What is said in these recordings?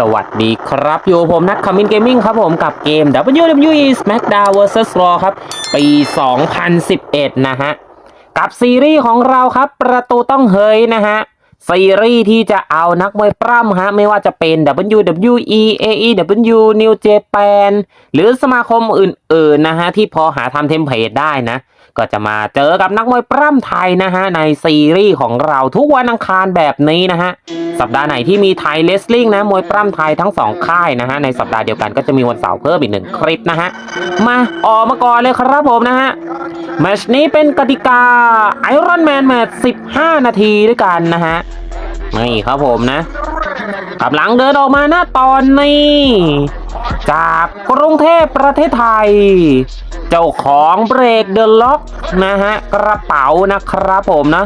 สวัสดีครับอยู่ผมนักคอมมินเกมมิ่งครับผมกับเกม WWE SmackDown vs Raw ครับ ปี 2011 นะฮะ กับซีรีส์ของเราครับ ประตูต้องเฮยนะฮะ ซีรีส์ที่จะเอานักมวยปล้ำฮะ ไม่ว่าจะเป็น WWE AEW New Japan หรือสมาคมอื่น ๆ นะฮะ ที่พอหาทำเทมเพลตได้นะ ก็จะมาเจอกับนักมวยปล้ำไทยนะฮะในซีรีส์ของเราทุกวันอังคารแบบนี้นะฮะสัปดาห์ไหนที่มีไทยเลสลิงนะมวยปล้ำไทยทั้งสองค่ายนะฮะในสัปดาห์เดียวกันก็จะมีวันเสาร์เพิ่มอีกหนึ่งคลิปนะฮะมาออกมาก่อนเลยครับผมนะฮะแมชนี้เป็นกติกาไอรอนแมนแมตช์15 นาทีด้วยกันนะฮะนี่ครับผมนะ กำลังเดินออกมาหน้าตอนนี้ จากกรุงเทพประเทศไทย เจ้าของเบรกเดอะล็อกนะฮะ กระเป๋านะครับผมนะ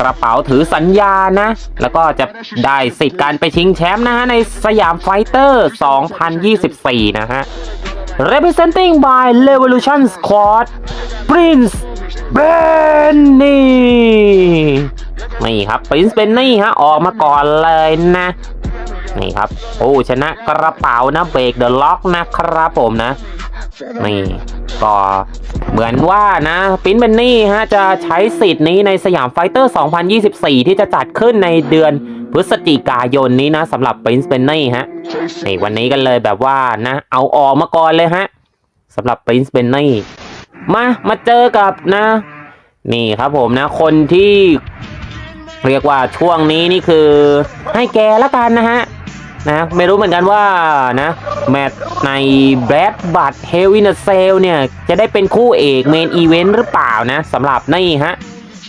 กระเป๋าถือสัญญานะ แล้วก็จะได้สิทธิ์การไปชิงแชมป์นะฮะ ในสยามไฟเตอร์ 2024 นะฮะ representing by Revolution Squad Prince Benny นี่ครับ Prince Benny ฮะ ออกมาก่อนเลยนะ นี่ครับผู้ชนะกระเป๋านะเบรกเดอะล็อกนะครับผมนะนี่ก็เหมือนว่านะปินเบนนี่ฮะจะใช้สิทธิ์นี้ในสยามไฟเตอร์ 2024 ที่จะจัดขึ้นในเดือนพฤศจิกายนนี้นะสำหรับปินเบนนี่ฮะนี่วันนี้กันเลยแบบว่านะ เอาออกมาก่อนเลยฮะสำหรับปินเบนนี่มามาเจอกับนะ นี่ครับผมนะ คนที่เรียกว่าช่วงนี้นี่คือให้แกละกันนะฮะ นะ ไม่รู้เหมือนกันว่านะแมตช์ในแบดบัตเฮวินเซลเนี่ย จะได้เป็นคู่เอกเมนอีเวนต์หรือเปล่านะสำหรับนี่ฮะ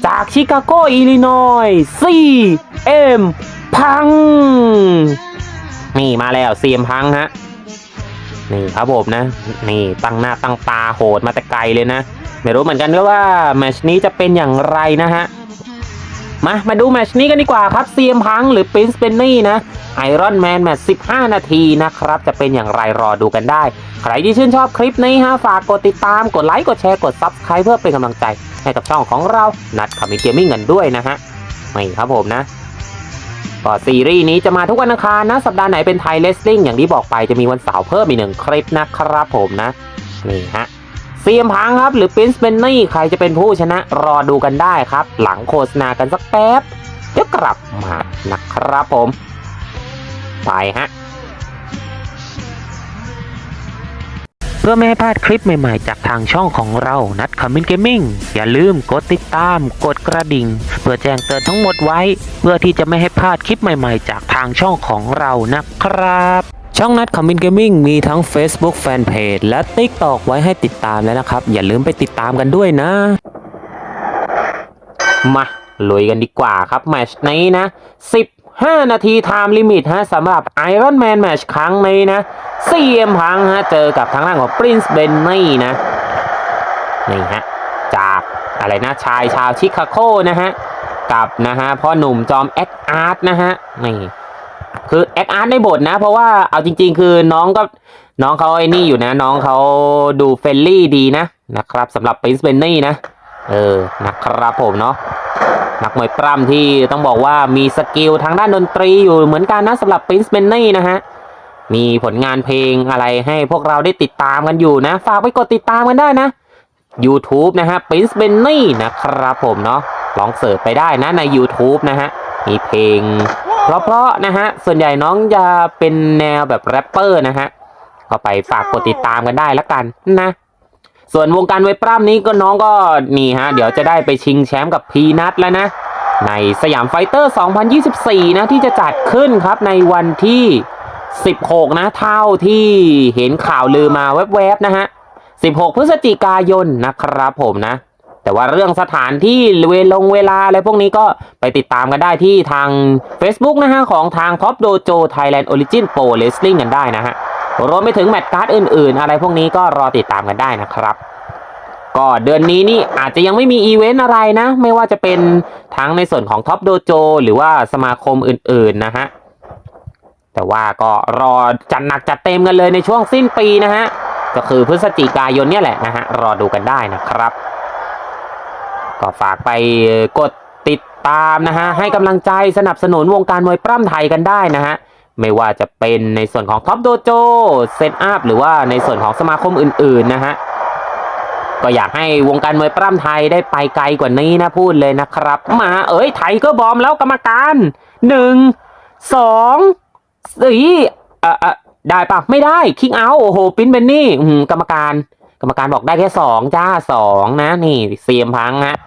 จากชิคาโกอิลลินอยซีเอ็มพัง นี่มาแล้วซีเอ็มพังฮะ นี่ครับผมนะ นี่ตั้งหน้าตั้งตาโหดมาแต่ไกลเลยนะ ไม่รู้เหมือนกันวยว่าแมตช์นี้จะเป็นอย่างไรนะฮะ มามาดูแมชนี้กันดีกว่าครับเซียมพังหรือปรินซ์เ n นนี่นะไอรอนแมนแมตช์15 นาทีนะครับ จะเป็นอย่างไรรอดูกันได้ ใครที่ชื่นชอบคลิปนี้ฮะฝากกดติดตามกดไลค์กดแชร์กด Subscribe เพื่อเป็นกำลังใจให้กับช่องของเรานัดคามิเกมมิ่งกันด้วยนะฮะนี่ครับผมนะก็ซีรีส์นี้จะมาทุกวันอังคารนะ สัปดาห์ไหนเป็นไทยเลสลิงอย่างที่บอกไปจะมีวันเสาร์เพิ่มอีกหนึ่งคลิปนะครับผมนะนี่ฮะ เซียมพังครับ หรือปรินซ์เ n นนี่ใครจะเป็นผู้ชนะรอดูกันได้ครับ หลังโฆษณากันสักแป๊บ เดี๋ยวกลับมานะครับผม ไปฮะเพื่อไม่ให้พลาดคลิปใหม่ๆ จากทางช่องของเรา นัดคอมมินเกมมิ่ง อย่าลืมกดติดตาม กดกระดิ่ง เพื่อแจ้งเตือนทั้งหมดไว้ เพื่อที่จะไม่ให้พลาดคลิปใหม่ๆ จากทางช่องของเรานะครับ ช่องนัดคอมมินเกมมิ่งมีทั้ง Facebook Fanpage และ TikTok ไว้ให้ติดตามแล้วนะครับ อย่าลืมไปติดตามกันด้วยนะ มาลุยกันดีกว่าครับ แมชนี้นะ 15 นาทีไทม์ลิมิตฮะสำหรับ Iron Man แมตช์ครั้งนี้นะ CM พังฮะ เจอกับทางด้านของ Prince b e n n y นะ นี่ฮะ จากอะไรนะ ชายชาวชิคาโกนะฮะ กับนะฮะพ่อหนุ่มจอมแอคอาร์ตนะฮะ นี่ คือแอคอาร์ตในบทนะ เพราะว่าเอาจริง ๆ คือน้องก็น้องเขาไอ้นี่อยู่นะ น้องเขาดูเฟรนลี่ดีนะนะครับสำหรับ Prince b e n n y นะ เออนะครับผมเนาะนักมวยปล้ำที่ต้องบอกว่ามีสกิลทางด้านดนตรีอยู่เหมือนกันนะสำหรับ Prince b e n n y นะฮะมีผลงานเพลงอะไรให้พวกเราได้ติดตามกันอยู่นะ ฝากไปกดติดตามกันได้นะ YouTube นะฮะ Prince b e n n y นะครับผมเนาะลองเสิร์ชไปได้นะใน YouTube นะฮะ มีเพลง เพราะๆนะฮะ ส่วนใหญ่น้องจะเป็นแนวแบบแรปเปอร์นะฮะก็ไปฝากกดติดตามกันได้ละกันนะ ส่วนวงการมวยปล้ำนี้ก็น้องก็นี่ฮะ เดี๋ยวจะได้ไปชิงแชมป์กับพีนัทแล้วนะ ในสยามไฟเตอร์ 2024 นะ ที่จะจัดขึ้นครับในวันที่ 16 นะ เท่าที่เห็นข่าวลือมาแวบๆนะฮะ 16 พฤศจิกายนนะครับผมนะ แต่ว่าเรื่องสถานที่เวลงเวลาอะไรพวกนี้ก็ไปติดตามกันได้ที่ทาง Facebook นะฮะของทาง Top Dojo Thailand Origin Pro Wrestling กันได้นะฮะรวมไปถึงแมตช์การ์ดอื่นๆ อะไรพวกนี้ก็รอติดตามกันได้นะครับ ก็เดือนนี้นี่อาจจะยังไม่มีอีเวนต์อะไรนะ ไม่ว่าจะเป็นทั้งในส่วนของท็อปโดโจหรือว่าสมาคมอื่นๆนะฮะแต่ว่าก็รอจัดหนักจัดเต็มกันเลยในช่วงสิ้นปีนะฮะก็คือพฤศจิกายนเนี่ยแหละนะฮะรอดูกันได้นะครับ ก็ฝากไปกดติดตามนะฮะให้กำลังใจสนับสนุนวงการมวยปล้ำไทยกันได้นะฮะไม่ว่าจะเป็นในส่วนของท็อปโดโจเซตอัพหรือว่าในส่วนของสมาคมอื่นๆนะฮะก็อยากให้วงการมวยปล้ำไทยได้ไปไกลกว่านี้นะพูดเลยนะครับ มาเอ้ยไทยก็บอมแล้วกรรมการหนึ่งสองสี่เอ่อเอ่อได้ปะไม่ได้คิงเอาโอ้โหปิ้นเบนนี่อื้อหือกรรมการ กรรมการบอกได้แค่สองจ้าสองนะนี่เสียมพังฮะ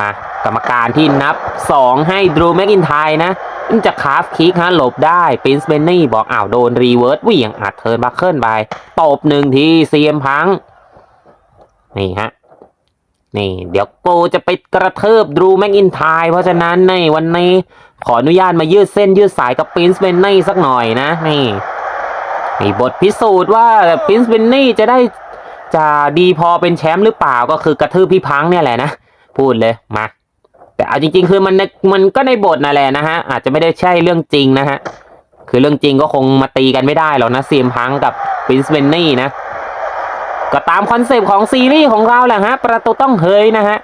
มากรรมการที่นับสองให้ดรูแมกอินไทยนะมันจะคาฟคิกฮะหลบได้ปินส์เบนนี่บอกอ้าวโดนรีเวิร์สวิ่งอัดเทิร์นบัคเคิลไปตบหนึ่งทีเสียมพัง นี่ฮะนี่ เดี๋ยวโกจะไปกระเทิบดรูแม็กอินไทยเพราะฉะนั้นในวันนี้ขออนุญาตมายืดเส้นยืดสายกับปินส์เบนนี่สักหน่อยนะ นี่นี่บทพิสูจน์ว่าปินส์เบนนี่จะได้ จะดีพอเป็นแชมป์หรือเปล่าก็คือกระทืบพี่พังเนี่ยแหละนะ พูดเลยมา แต่เอาจริง ๆ คือมันมันก็ในบทนั่นแหละนะฮะ อาจจะไม่ได้ใช่เรื่องจริงนะฮะ คือเรื่องจริงก็คงมาตีกันไม่ได้หรอกนะเซียมพังกับปินส์เบนนี่นะ ก็ตามคอนเซปต์ของซีรีส์ของเราแหละฮะ ประตูต้องเฮยนะฮะ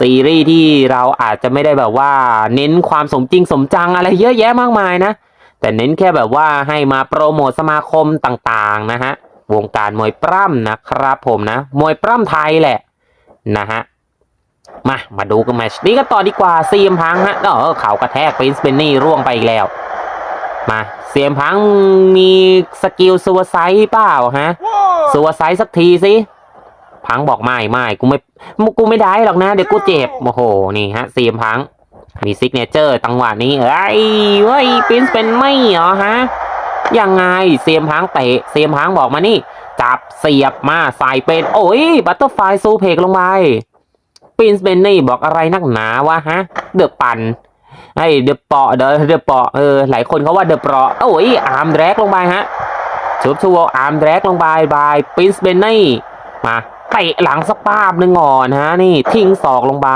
ซีรีส์ที่เราอาจจะไม่ได้แบบว่า เน้นความสมจริงสมจังอะไรเยอะแยะมากมายนะ แต่เน้นแค่แบบว่าให้มาโปรโมทสมาคมต่างๆนะฮะ วงการมวยปล้ำนะครับผมนะ มวยปล้ำไทยแหละนะฮะมามาดูกันแมชนี้กันต่อดีกว่าเซียมพังฮะเออเข่ากระแทกปินส์เบนนี่ร่วงไปอีกแล้ว มาเสียมพังมีสกิลซัวไซด์เปล่าฮะสัวไซส์สักทีสิพังบอกไม่ไม่กูไม่กูไม่ได้หรอกนะ เดี๋ยวกูเจ็บโอ้โหนี่ฮะเซียมพังมีซิกเนเจอร์ตังหวะนี้เอ้ยเว้ยปินส์เป็นไม่เหรอฮะ ยังไงเซียมพังเตะเซียมพังบอกมานี่ จับเสียบมาใส่เป็น โอ้ยบัตเตอร์ไฟซูเพกลงไปปินส์เบนนี่บอกอะไรนักหนาวะฮะ เดือบปั่นไอ้เดือบเปาะเดอเดือบเปาะเออหลายคนเขาว่าเดือบเปาะโอ้ยอาร์มแดกลงไปฮะชุบชูอาร์มแดกลงไปบายปินส์เบนนี่มาเตะหลังสักปาบหนึ่งก่อนฮะนี่ทิ้งศอกลงไป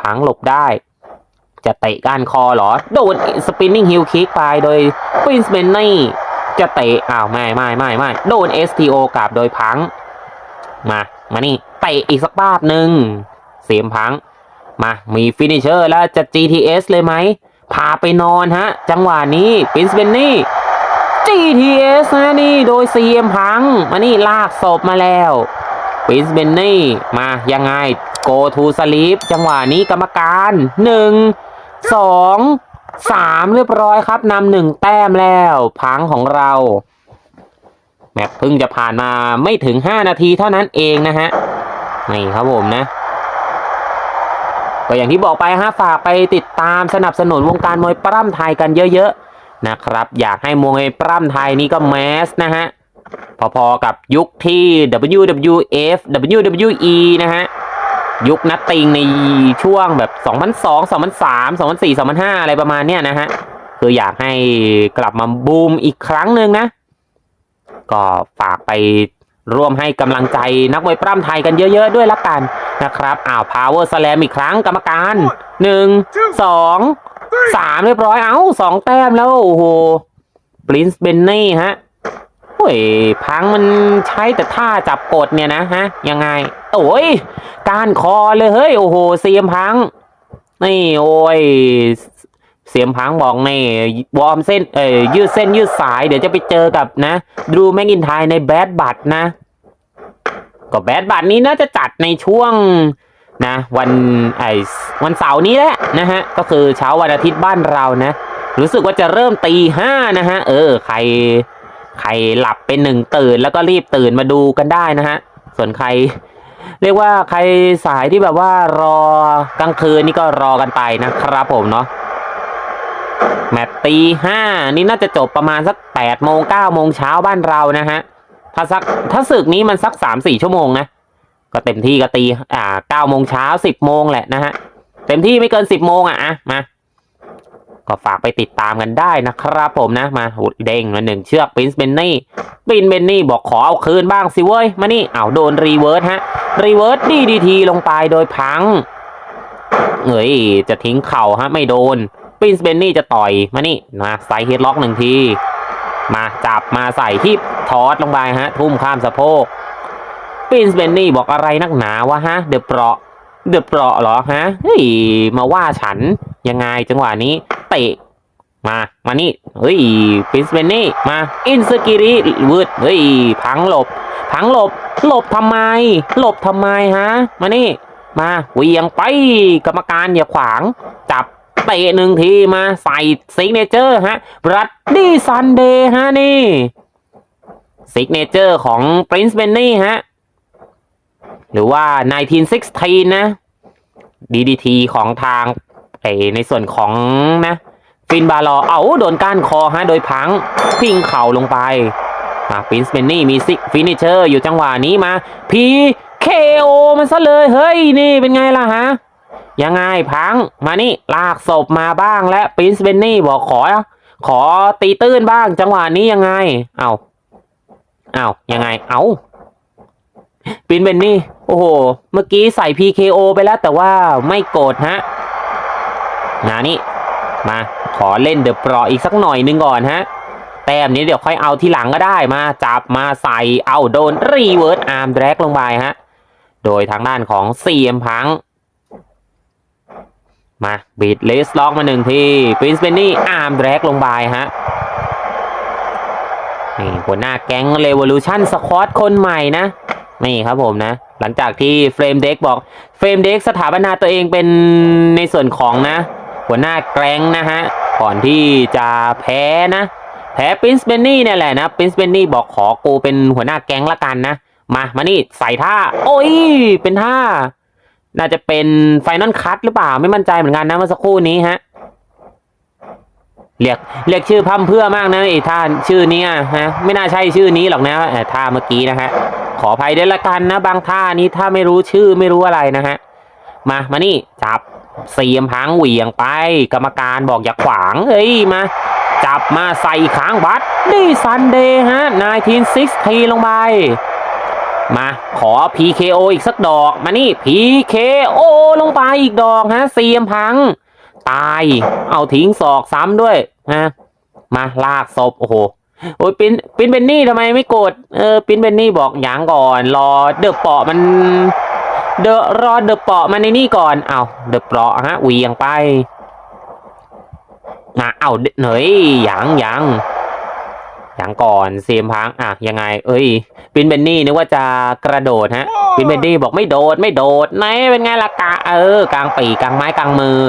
ผังหลบได้ จะเตะก้านคอเหรอ โดนสปินนิ่งฮิลคิกไปโดยปินส์เบนนี่จะเตะอ้าวไม่ไม่ไม่ไม่โดน STO กลับโดยพัง มามานี่เตะอีกสักปาบหนึ่งเสียมพัง มามีฟินิเชอร์แล้วจะ GTS เลยไหมพาไปนอนฮะ จังหวะนี้ปินส์เบนนี่ GTS นะนี่โดย CM พัง มานี่ลากศพมาแล้วปินส์เบนนี่ มายังไง go to sleep จังหวะนี้กรรมการหนึ่ง สองสามเรียบร้อยครับนำหนึ่งแต้มแล้วพังของเรา แมปเพิ่งจะผ่านมาไม่ถึง5นาทีเท่านั้นเองนะฮะนี่ครับผมนะก็อย่างที่บอกไปฮะฝากไปติดตามสนับสนุนวงการมวยปล้ำไทยกันเยอะๆนะครับ อยากให้มวยปล้ำไทยนี่ก็แมสนะฮะพอๆกับยุคที่ WWF WWE นะฮะ ยุคนัตติงในช่วงแบบ 2002 2003 2004 2005 อะไรประมาณเนี้ยนะฮะ คืออยากให้กลับมาบูมอีกครั้งหนึ่งนะ ก็ฝากไปร่วมให้กำลังใจนักมวยปล้ำไทยกันเยอะ ๆ ด้วยละกันนะครับ อ้าว power slam อีกครั้งกรรมการหนึ่งสองสามเรียบร้อย เอ้าสองแต้มแล้ว โอ้โห Prince Benny ฮะโอ้ยพังมันใช้แต่ท่าจับกดเนี่ยนะฮะ ยังไง โอ้ยการคอเลยเฮ้ยโอ้โหเสียมพัง นี่โอ้ยเสียมพังบอกนี่วอร์มเส้นเอ้ยยืดเส้นยืดสายเดี๋ยวจะไปเจอกับนะดูแมกินไทยในแบดบัตนะ ก็แบดบัตนี้น่าจะจัดในช่วงนะ วันไอวันเสาร์นี้แหละนะฮะ ก็คือเช้าวันอาทิตย์บ้านเรานะ รู้สึกว่าจะเริ่มตีห้านะฮะ เออ ใคร ใครหลับเป็นหนึ่งตื่นแล้วก็รีบตื่นมาดูกันได้นะฮะ ส่วนใคร เรียกว่าใครสายที่แบบว่ารอกลางคืนนี่ก็รอกันไปนะครับผมเนาะแมตตีห้านี่น่าจะจบประมาณสักแปดโมงเก้าโมงเช้าบ้านเรานะฮะถ้าสักถ้าศึกนี้มันสักสามสี่ชั่วโมงนะก็เต็มที่ก็ตีอ่าเก้าโมงเช้าสิบโมงแหละนะฮะเต็มที่ไม่เกินสิบโมงอะอะมา ก็ฝากไปติดตามกันได้นะครับผมนะมาเด้งมาหนึ่งเชือกปินส์เบนนี่ปินเบนนี่บอกขอเอาคืนบ้างสิเว้ยมานี่เอาวโดนรีเวิร์สฮะรีเวิร์สดีดีทีลงไปโดยพังเอ้ยจะทิ้งเข่าฮะไม่โดนปินส์เบนนี่จะต่อยมานี่มาใส่เฮดล็อกหนึ่งที มาจับมาใส่ที่ทอสลงไปฮะ ทุ่มข้ามสะโพกปินส์เบนนี่บอกอะไรนักหนาวะฮะเดือะเปราะเดือะเปราะเหรอฮะเฮ้ยมาว่าฉัน ยังไงจังหวะนี้เตะมา มานี่ เฮ้ยปินส์เบนนี่ มา อินสกิริวืดเฮ้ย พังหลบ พังหลบ หลบทำไม หลบทำไมฮะ มานี่ มาเวียงไป กรรมการอย่าขวาง จับเตะหนึ่งทีมาใส่ซิกเนเจอร์ฮะ รัดดี้ซันเดย์ฮะนี่ซิกเนเจอร์ของ Prince Benny ฮะ หรือว่า 1916 นะ DDT ของทาง ในส่วนของนะฟินบาลอเอาโดนก้านคอฮะโดยพังพิงเข่าลงไปมาปินสเบนนี่มีซิฟินิเชอร์อยู่จังหวะนี้มาพีเคโอมันซะเลยเฮ้ยนี่เป็นไงล่ะฮะยังไงพังมานี่ลากศพมาบ้างและปินส์เบนนี่บอกขอ ขอตีตื้นบ้างจังหวะนี้ยังไง เอาเอายังไงเอาปินเบนนี่ โอ้โห เมื่อกี้ใส่ PKO ไปแล้วแต่ว่าไม่โกรธฮะ นานี่มาขอเล่นเดอะปรออีกสักหน่อยนึงก่อนฮะ แต้มนี้เดี๋ยวค่อยเอาทีหลังก็ได้มาจับมาใส่เอาโดนรีเวิร์สอาร์มแดกลงไปฮะ โดยทางด้านของซียมพัง มาบีดเลสล็อกมาหนึ่งทีปรินซ์เบนนี่อาร์มแดกลงไปฮะนี่หัวหน้าแก๊งเรว o ลูชันสควอตคนใหม่นะ นี่ครับผมนะ หลังจากที่เฟรมเด็กบอกเฟรมเด็กสถาปนาตัวเองเป็นในส่วนของนะ หัวหน้าแก๊งนะฮะก่อนที่จะแพ้นะ แพ้ปรินซ์เบนนี่เนี่ยแหละนะปรินซ์เบนนี่บอกขอกูเป็นหัวหน้าแก๊งละกันนะ มามานี่ใส่ท่า โอ้ย เป็นท่า น่าจะเป็นไฟนอลคัตหรือเปล่าไม่มั่นใจเหมือนกันนะเมื่อสักครู่นี้ฮะเรียกเรียกชื่อพัมเพื่อมากนะไอ้ท่าชื่อนี้ฮะไม่น่าใช่ชื่อนี้หรอกนะเอ่ท่าเมื่อกี้นะฮะขออภัยด้วยละกันนะ บางท่านี้ถ้าไม่รู้ชื่อไม่รู้อะไรนะฮะ มามานี่จับเสียมพังเหวี่ยงไป กรรมการบอกอย่าขวางเฮ้ยมา จับมาใส่ค้างบัตดีซันเดย์ฮะ1960ลงไป มา ขอ PKO อีกสักดอกมานี่ PKO ลงไปอีกดอกฮะเสียมพัง ตาย เอาทิ้งศอกซ้ำด้วยฮะมาลากศพโอ้โหโอ้ยปินปินเบนนี่ทำไมไม่กดเออปินเบนนี่บอกหยางก่อน รอเดือะเปาะมัน เดอะรอเดอะเปาะมันในนี่ก่อน เอาเดอะเปาะฮะเวียงไปนะเอาเหนยหยางยางยางก่อนเซียมพังอะยังไง เอ้ยปินเบนนี่นึกว่าจะกระโดดฮะปินเบนนี่บอกไม่โดดไม่โดดไหนเป็นไงล่ะกะเออกลางปีกกลางไม้กลางมือ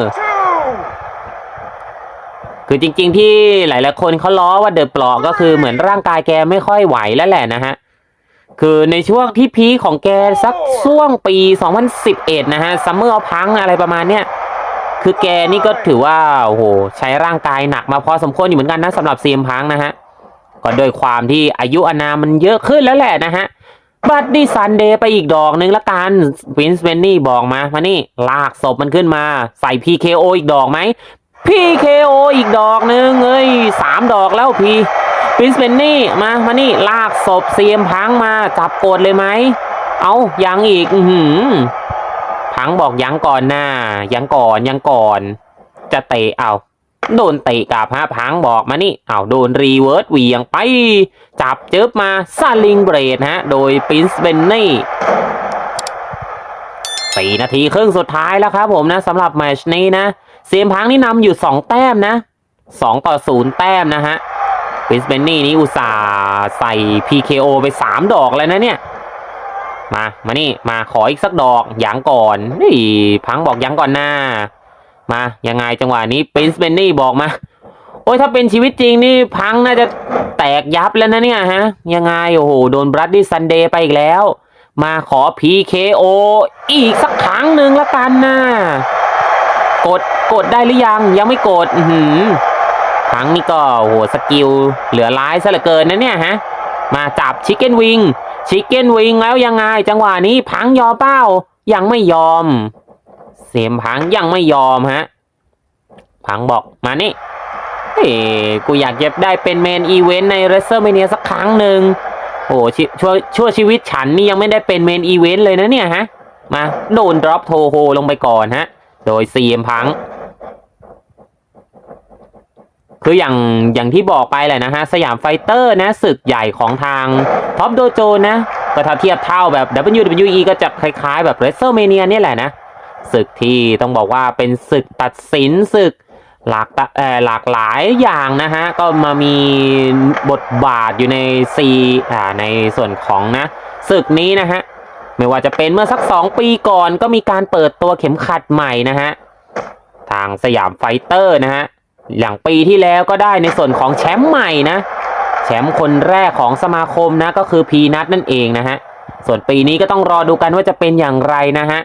คือจริง ๆ ที่หลายๆคนเขาล้อว่าเดอะปลอกก็คือเหมือนร่างกายแกไม่ค่อยไหวแล้วแหละนะฮะ คือในช่วงที่พีของแกสักช่วงปี 2011 นะฮะซัมเมอร์พังอะไรประมาณเนี้ยคือแกนี่ก็ถือว่าโอ้โหใช้ร่างกายหนักมาพอสมควรอยู่เหมือนกันนะสำหรับซีมพังนะฮะก็โดยความที่อายุอานามันเยอะขึ้นแล้วแหละนะฮะบัดดี้ซันเดย์ไปอีกดอกหนึ่งละกันวินส์เวนนี่บอกมามานี่ลากศพมันขึ้นมาใส่ PKO อีกดอกไหม PKO อีกดอกหนึ่งเอ้ยสามดอกแล้วพี วินส์เวนนี่มามานี่ลากศพเซียมพังมาจับโกดเลยไหมเอายังอีกอือหือพังบอกยังก่อนหน้ายังก่อนยังก่อน จะเตะเอาโดนเตะกับฮะพังบอกมานี่เอาโดนรีเวิร์สเวียงไป จับจึบมาซาลิงเบรดฮะ โดยปรินซ์เบนนี่สี่นาทีครึ่งสุดท้ายแล้วครับผมนะสำหรับแมชนี้นะเซียมพังนี่นำอยู่สองแต้มนะสองต่อศูนย์แต้มนะฮะ ปรินซ์เบนนี่นี่อุตส่าห์ใส่ PKO ไปสามดอกแล้วนะเนี่ย มา มานี่ มาขออีกสักดอกยังก่อนนี่พังบอกยังก่อนหน้า มายังไงจังหวะนี้ปินซ์เบนนี่บอกมา โอ้ยถ้าเป็นชีวิตจริงนี่พังน่าจะแตกยับแล้วนะเนี่ยฮะ ยังไงโอ้โหโดนบรัดดี้ซันเดย์ไปอีกแล้ว มาขอ PKO อีกสักครั้งหนึ่งละกันนะกดกดได้หรือยังยังไม่กด อื พังนี่ก็โหสกิลเหลือร้ายซะเหลือเกินนะเนี่ยฮะ มาจับชิคเก้นวิงชิคเก้นวิงแล้วยังไง จังหวะนี้พังยอมเป้า ยังไม่ยอม เสียมพังยังไม่ยอมฮะ พังบอกมานี่เฮ้กูอยากจะได้เป็นเมนอีเวนต์ในเรสเซอร์เมเนียสักครั้งหนึ่งโอ้ชช่วช่วชีวิตฉันนี่ยังไม่ได้เป็นเมนอีเวนต์เลยนะเนี่ยฮะ มาโดนดรอปโทโฮลงไปก่อนฮะ โดยซีเอ็มพัง คืออย่างอย่างที่บอกไปแหละนะฮะสยามไฟเตอร์นะศึกใหญ่ของทางท็อปโดโจนะก็ถ้าเทียบเท่าแบบ WWE ก็จะคล้ายๆ แบบ WrestleMania เนี่แหละนะศึกที่ต้องบอกว่าเป็นศึกตัดสินศึกหลากเออหลากหลายอย่างนะฮะ ก็มามีบทบาทอยู่ในซีอ่าในส่วนของนะศึกนี้นะฮะ ไม่ว่าจะเป็นเมื่อสักสองปีก่อนก็มีการเปิดตัวเข็มขัดใหม่นะฮะ ทางสยามไฟเตอร์นะฮะ อย่างปีที่แล้วก็ได้ในส่วนของแชมป์ใหม่นะ แชมป์คนแรกของสมาคมนะก็คือพีนัทนั่นเองนะฮะ ส่วนปีนี้ก็ต้องรอดูกันว่าจะเป็นอย่างไรนะฮะ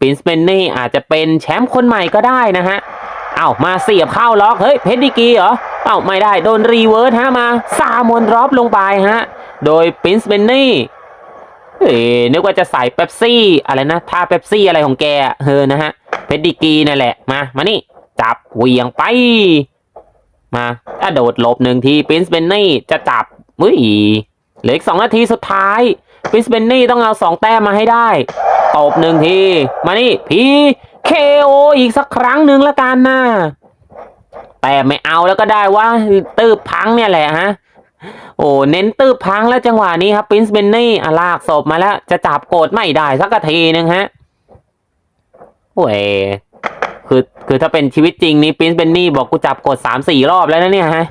ปินสเปนนี่อาจจะเป็นแชมป์คนใหม่ก็ได้นะฮะ เอ้ามาเสียบเข้าล็อกเฮ้ยเพชรดิกีเหรอ เอ้าไม่ได้โดนรีเวิร์สฮะมาซามอนดรอปลงไปฮะ โดยปินสเปนนี่เอ้ยนึกว่าจะใส่เป๊ปซี่อะไรนะท่าเป๊ปซี่อะไรของแกเออนะฮะเพชรดิกีนั่นแหละมามานี่ จับเวียงไป มาถ้าโดดหลบหนึ่งทีปินส์เบนนี่จะจับมุ้ยเหลืออีกสองนาทีสุดท้ายปินส์เบนนี่ต้องเอาสองแต้มมาให้ได้ตบหนึ่งที มานี่พีเคโออีกสักครั้งหนึ่งละกันนะแต่ไม่เอาแล้วก็ได้ว่าตืบพังเนี่ยแหละฮะโอ้เน้นตืบพังแล้วจังหวะนี้ครับปินส์เบนนี่อะลากศพมาแล้ว จะจับโกดไม่ได้สักทีหนึ่งฮะโอ้ย คือคือถ้าเป็นชีวิตจริงนี่ปินส์เบนนี่บอกกูจับกดสามสี่รอบแล้วนะเนี่ยฮะ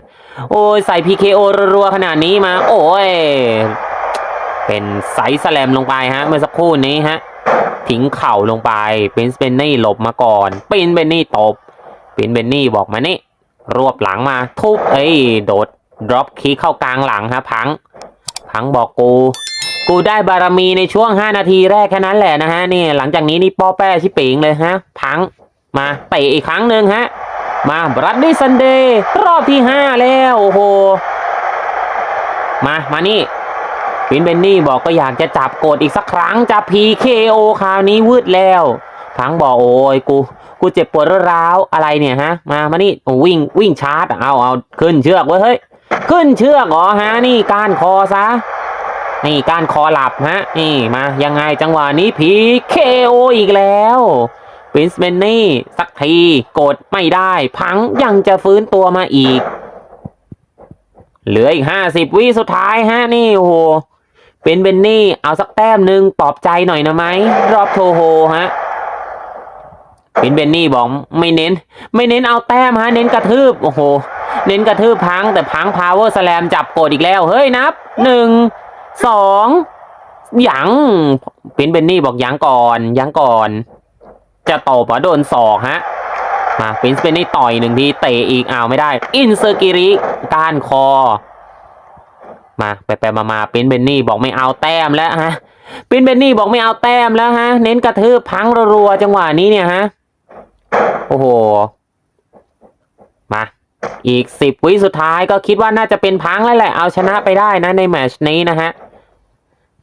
โอ้ยใส่ PKO รัวๆขนาดนี้มา โอ้ย เป็นไซส์แสลมลงไปฮะ เมื่อสักครู่นี้ฮะ ทิ้งเข่าลงไปปินส์เบนนี่หลบมาก่อนปินส์เบนนี่ตบปินส์เบนนี่บอกมานี่รวบหลังมา ทุบเอ้ยโดดดรอปคีเข้ากลางหลังฮะพังพังบอกกูกูได้บารมีในช่วง 5 นาทีแรกแค่นั้นแหละนะฮะนี่หลังจากนี้นี่ป้อแป้ชิปิงเลยฮะพัง มาเตะอีกครั้งหนึ่งฮะ มาบรัดดี้ซันเดย์รอบที่ห้าแล้วโอ้โห มามานี่วินเบนนี่บอกก็อยากจะจับกดอีกสักครั้งจะ PKO คราวนี้วืดแล้วพังบอกโอ้ยกู กูเจ็บปวดร้าวอะไรเนี่ยฮะ มามานี่วิ่งวิ่งชาร์จเอาเอาขึ้นเชือกเว้ยเฮ้ยขึ้นเชือกเหรอฮะนี่กานคอซะนี่กานคอหลับฮะนี่มายังไงจังหวะนี้ PKO อีกแล้ว วินส์เมนนี่สักทีกดไม่ได้ พังยังจะฟื้นตัวมาอีก เหลืออีกห้าสิบวิสุดท้ายฮะนี่โอ้โหเป็นเบนนี่เอาสักแต้มหนึ่งปลอบใจหน่อยนะไหมรอบโทโฮฮะเป็นเบนนี่บอกไม่เน้น ไม่เน้นเอาแต้มฮะ เน้นกระทืบโอ้โห เน้นกระทืบพังแต่พังพาวเวอร์สแลมจับกดอีกแล้ว เฮ้ยนับหนึ่งสองหยังเป็นเบนนี่บอกหยังก่อนหยังก่อน จะตบอะโดนศอกฮะมาปินสเปนนี่ต่อยหนึ่งทีเตะอีกอ้าวไม่ได้ อินเซอร์กิริก้านคอ มาไปไปมามาปินเบนนี่บอกไม่เอาแต้มแล้วฮะปินเบนนี่บอกไม่เอาแต้มแล้วฮะ เน้นกระทืบพังรัวจังหวะนี้เนี่ยฮะโอ้โหมาอีกสิบวิสุดท้ายก็คิดว่าน่าจะเป็นพังแล้วแหละ เอาชนะไปได้นะในแมชนี้นะฮะ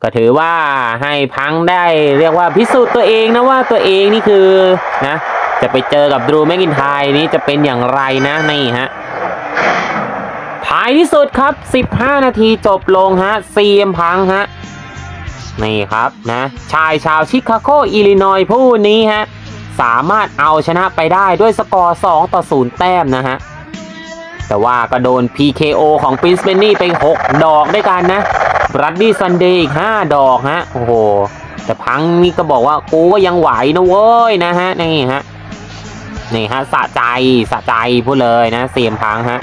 ก็ถือว่าให้พังได้เรียกว่าพิสูจน์ตัวเองนะว่าตัวเองนี่คือนะจะไปเจอกับดูแมกินไทยนี้จะเป็นอย่างไรนะนี่ฮะท้ายที่สุดครับ 15 นาทีจบลงฮะซีเอ็มพังฮะนี่ครับนะชายชาวชิคาโกอิลลินอยผู้นี้ฮะสามารถเอาชนะไปได้ด้วยสกอร์ 2 ต่อ 0 แต้มนะฮะ แต่ว่าก็โดน PKO ของปรินซ์เบนนี่ไป 6 ดอกด้วยกันนะรัดดี้ซันเดย์อีก 5 ดอกฮะ โอ้โห แต่พังนี่ก็บอกว่ากูก็ยังไหวนะเว้ยนะฮะ นี่ฮะ นี่ฮะสะใจสะใจพูดเลยนะเสียมพังฮะ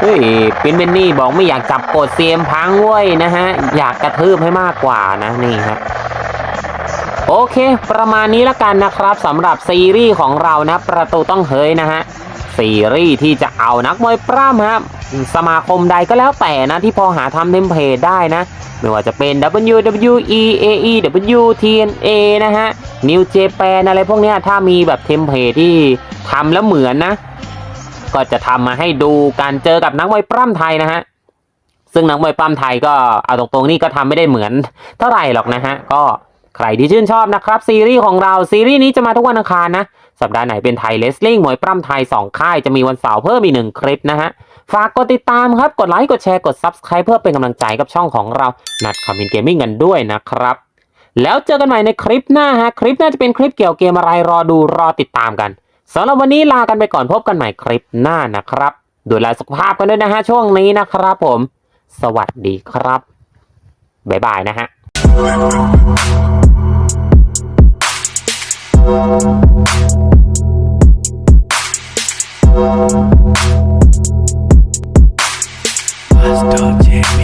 เฮ้ยปินเบนนี่บอกไม่อยากจับกดเสียมพังเว้ยนะฮะ อยากกระทืบให้มากกว่านะนี่ฮะโอเค ประมาณนี้ละกันนะครับสำหรับซีรีส์ของเรานะ ประตูต้องเฮยนะฮะ ซีรีส์ที่จะเอานักมวยปล้ำฮะสมาคมใดก็แล้วแต่นะที่พอหาทำเทมเพลตได้นะ ไม่ว่าจะเป็น WWE AE WTNA นะฮะ New Japan อะไรพวกนี้ถ้ามีแบบเทมเพลตที่ทำแล้วเหมือนนะ ก็จะทำมาให้ดูการเจอกับนักมวยปล้ำไทยนะฮะซึ่งนักมวยปล้ำไทยก็เอาตรงๆนี่ก็ทำไม่ได้เหมือนเท่าไหร่หรอกนะฮะก็ ใครที่ชื่นชอบนะครับ ซีรีส์ของเราซีรีส์นี้จะมาทุกวันอังคารนะ สัปดาห์ไหนเป็นไทยเลสลิงมวยปล้ำไทย 2 ค่ายจะมีวันเสาร์เพิ่มอีกหนึ่งคลิปนะฮะ ฝากกดติดตามครับ กดไลค์กดแชร์กด Subscribe เพื่อเป็นกำลังใจกับช่องของเรานัดคอมมินเกมมิ่งกันด้วยนะครับ แล้วเจอกันใหม่ในคลิปหน้าฮะคลิปหน้าจะเป็นคลิปเกี่ยวเกมอะไรรอดูรอติดตามกันสำหรับวันนี้ลากันไปก่อนพบกันใหม่คลิปหน้านะครับดูแลสุขภาพกันด้วยนะฮะช่วงนี้นะครับผม สวัสดีครับบ๊ายบายนะฮะ「Master Jimmy.